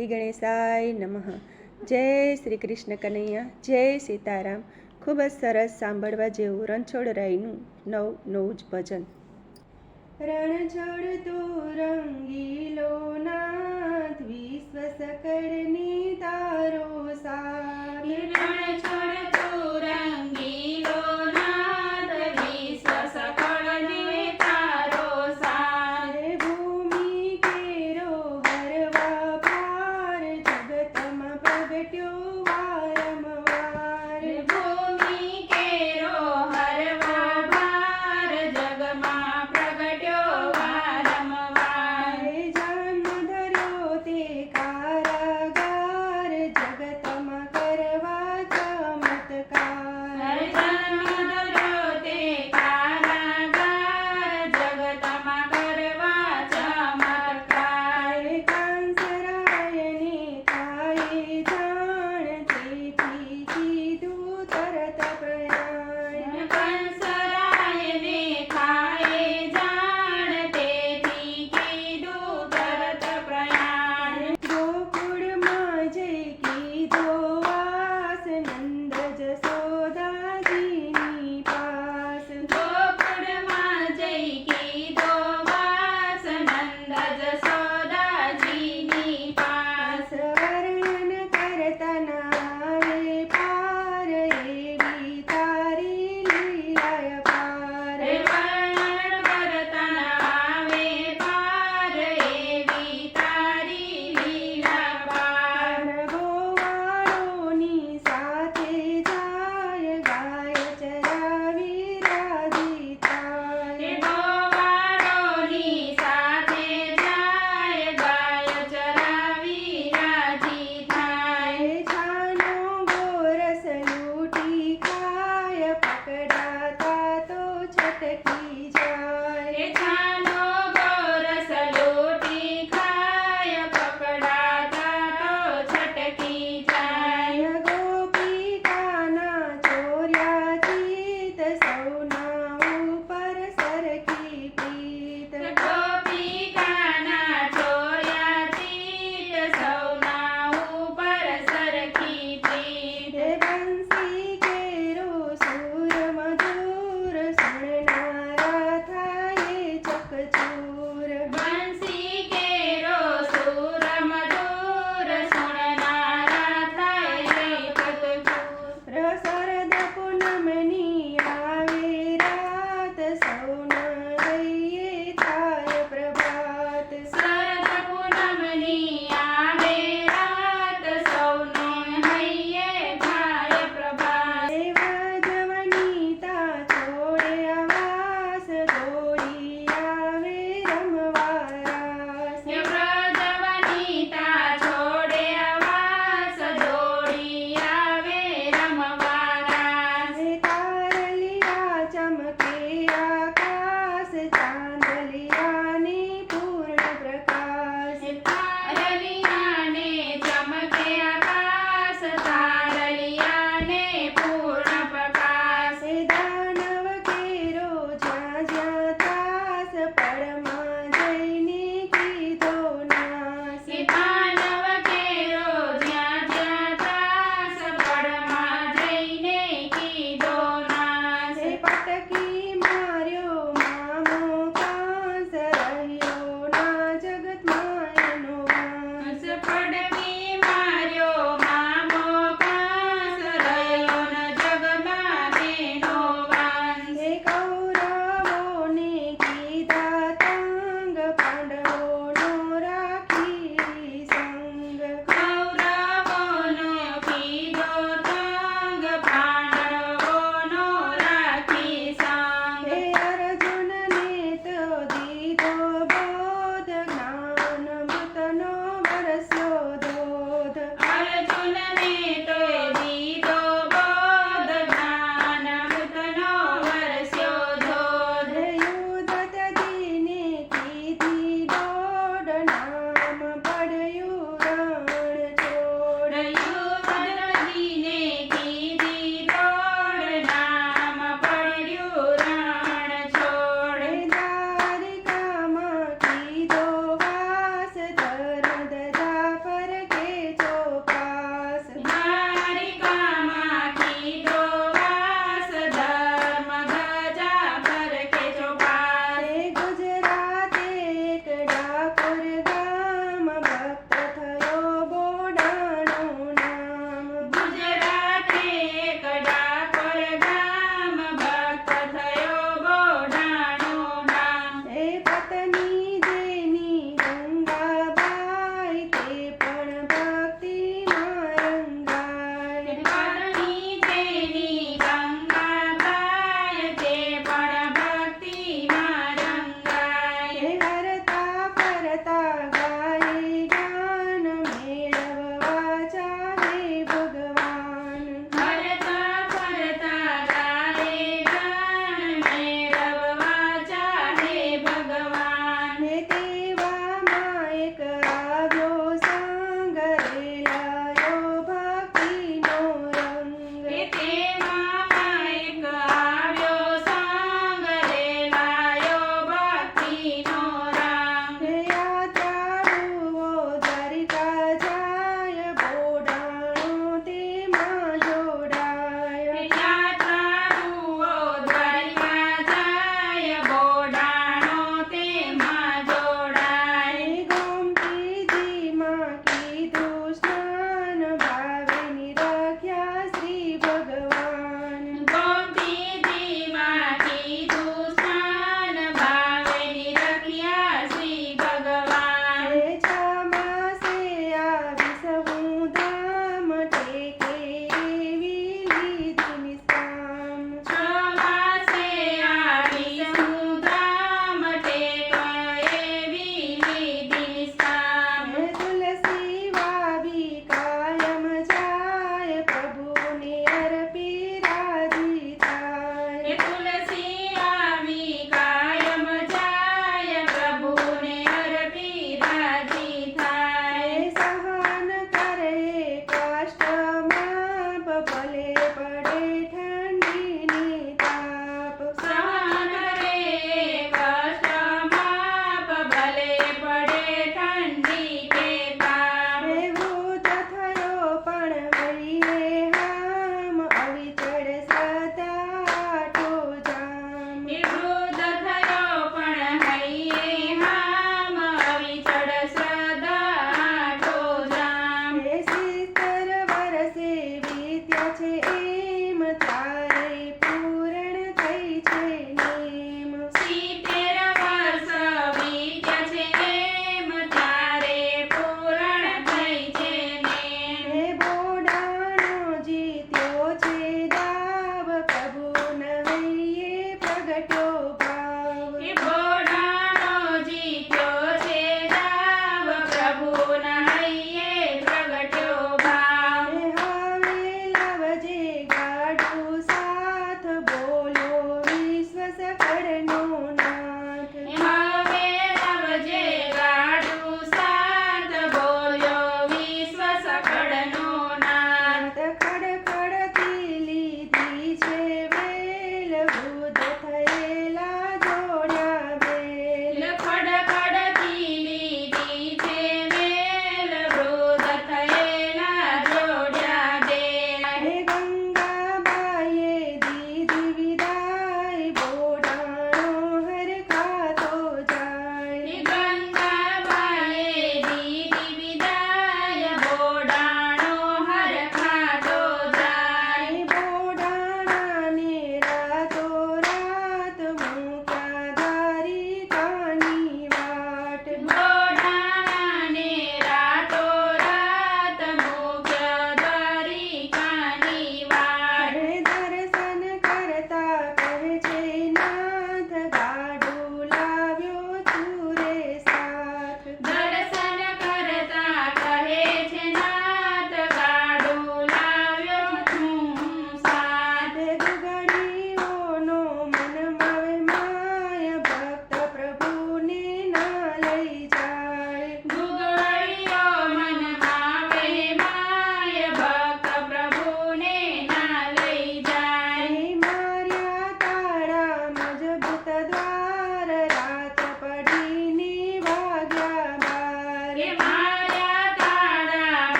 શ્રી ગણેશાય નમઃ. જય શ્રી કૃષ્ણ કનૈયા જય સીતારામ. ખૂબ જ સરસ સાંભળવા જેવું રણછોડ રાયનું નવ નવું જ ભજન. રણછોડ તો રંગીલો નાથ વિશ્વ સકરની તારો સા રણછોડ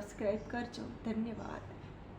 સબસ્ક્રાઈબ કરજો ધન્યવાદ